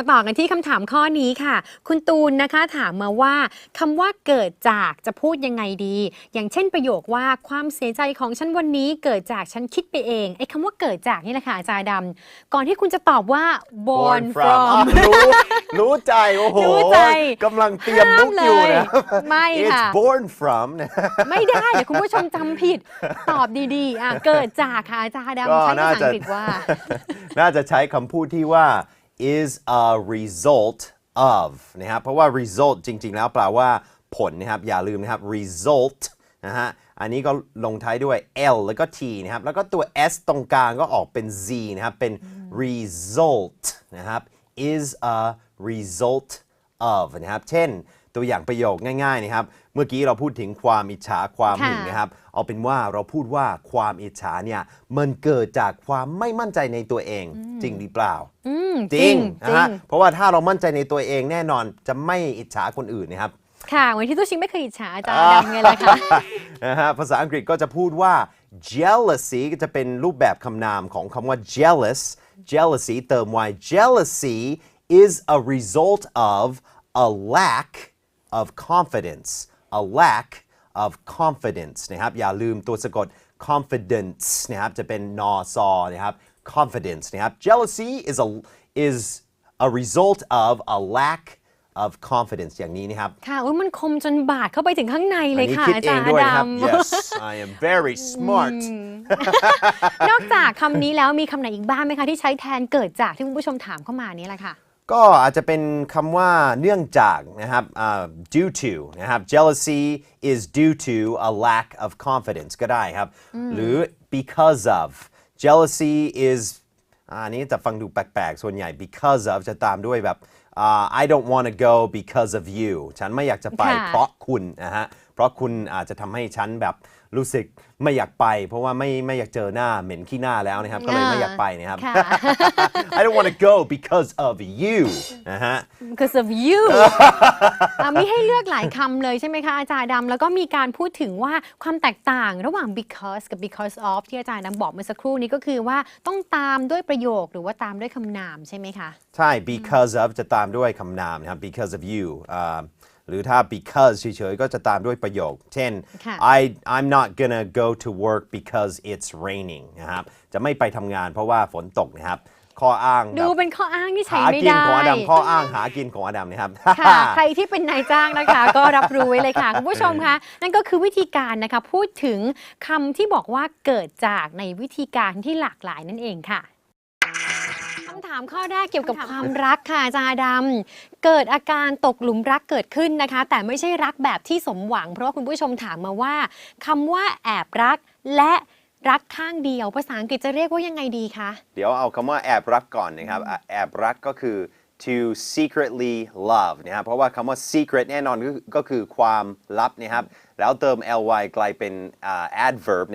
มาต่อกันที่คำถามข้อนี้ค่ะ คุณตูนนะคะถามมาว่าคำว่าเกิดจากจะพูดยังไงดี อย่างเช่นประโยคว่าความเสียใจของฉันวันนี้เกิดจากฉันคิดไปเองไอ้คำว่าเกิดจากนี่แหละค่ะอาจารย์ดำก่อนที่คุณจะตอบว่า born อะ from รู้รู้ใจ โอ้โหรู้ใจกำลังเตรียมลุกอยู่นะห้ามเลยไม่ It's ค่ะ born from นะไม่ได้เดี๋ยวคุณผู้ชมจำผิดตอบดีๆอะเกิดจากค่ะอาจารย์ก็ดำใช้ภาน่าษาจะอังกฤษว่า น่าจะใช้คำพูดที่ว่า is a result of นะครับเพราะว่า result จริง ๆ แล้วแปลว่าผลนะครับอย่าลืมนะครับ result นะฮะอันนี้ก็ลงท้ายด้วย l แล้วก็ t นะครับแล้วก็ตัว s ตรงกลางก็ออกเป็น z นะครับเป็น result นะครับ is a result of นะครับเช่นตัวอย่างประโยคง่ายๆนะครับ เมื่อกี้เราพูดถึงความอิจฉาความหึงค่ะนะครับ เอาเป็นว่าเราพูดว่าความอิจฉาเนี่ยมันเกิดจากความไม่มั่นใจในตัวเองจริงหรือเปล่าอืม จริงจรินะงฮะเพราะว่าถ้าเรามั่นใจในตัวเองแน่นอนจะไม่อิจฉาคนอื่นนะครับค่ะเหมือนที่ตู้ชิงไม่เคยอิจฉาอาจารย์ดำไงล่ะคะนะฮะภาษาอังกฤษก็จะพูดว่า jealousy ก็จะเป็นรูปแบบคำนามของคำว่า jealous jealousy เติม y jealousy is a result of a lack of confidence a lack of confidence นะครับอย่าลืมตัวสะกด confidence นะครับจะเป็นนอซอนะครับ confidence นะครับ jealousy is a is a result of a lack of confidence อย่างนี้นะครับ ค่ะอุ๊ยมันคมจนบาดเข้าไปถึงข้างในเลยอันนี้ค่ะคิดอาเอจางรย์ด้วยดนะครับำ yes I am very smart นอกจากคำนี้แล้วมีคำไหนอีกบ้างไหมคะ ที่ใช้แทนเกิดจากที่คุณผู้ชมถามเข้ามานี้แหละค่ะ ก็อาจจะเป็นคำว่าเนื่องจากนะครับอ่า due to นะครับ jealousy is due to a lack of confidence ก็ได้ครับ หรือ because of jealousy is อาอันนี้จะฟังดูแปลกๆ ส่วนใหญ่ because of จะตามด้วยแบบอ่า I don't want to go because of you ฉันไม่อยากจะไปค่ะเพราะคุณนะฮะเพ ราะคุณอาจจะทำให้ฉันแบบรู้สึกไม่อยากไป เพราะว่าไม่ไม่อยากเจอหน้าเหม็นขี้หน้าแล้วนะครับก็เลยไม่อยากไปนะครับค่ะ I don't want to go because of you นะฮะ because of you อะมีให้เลือกหลายคำเลยใช่ไหมคะอาจารย์ดำแล้วก็มีการพูดถึงว่าความแตกต่างระหว่าง because กับ because of ที่อาจารย์ดำบอกเมื่อสักครู่นี้ก็คือว่าต้องตามด้วยประโยคหรือว่าตามด้วยคำนามใช่ไหมคะ ใช่ because of จะตามด้วยคำนามนะครับ because of you อ่า หรือถ้า because เฉยๆก็จะตามด้วยประโยค เช่นค่ะ I I'm not gonna go to work because it's raining นะครับ จะไม่ไปทำงานเพราะว่าฝนตกนะครับ ข้ออ้างแบดูบเป็นข้ออ้างที่ใช้หาไม่กินได้ของอดัมข้ออ้างหากินของอดัมนะครับค่ะใครที่เป็นนายจ้างนะคะ ก็รับรู้ไว้เลยค่ะ คุณผู้ชมคะ นั่นก็คือวิธีการนะคะ พูดถึงคำที่บอกว่าเกิดจากในวิธีการที่หลากหลายนั่นเองค่ะคำ ถามข้อแรกเกี่ยวกับความรักค่ะอาจารย์ดำเกิดอาการตกหลุมรักเกิดขึ้นนะคะ แต่ไม่ใช่รักแบบที่สมหวัง เพราะว่าคุณผู้ชมถามมาว่าคำว่าแอบรักและรักข้างเดียว ภาษาอังกฤษจะเรียกว่ายังไงดีคะ เดี๋ยวเอาคำว่าแอบรักก่อนนะครับอะแอบรักก็คือ to secretly love นะครับ เพราะว่าคำว่า secret แน่นอนก็คือก็คือความลับนะครับ แล้วเติม ly กลายเป็นอ่า adverb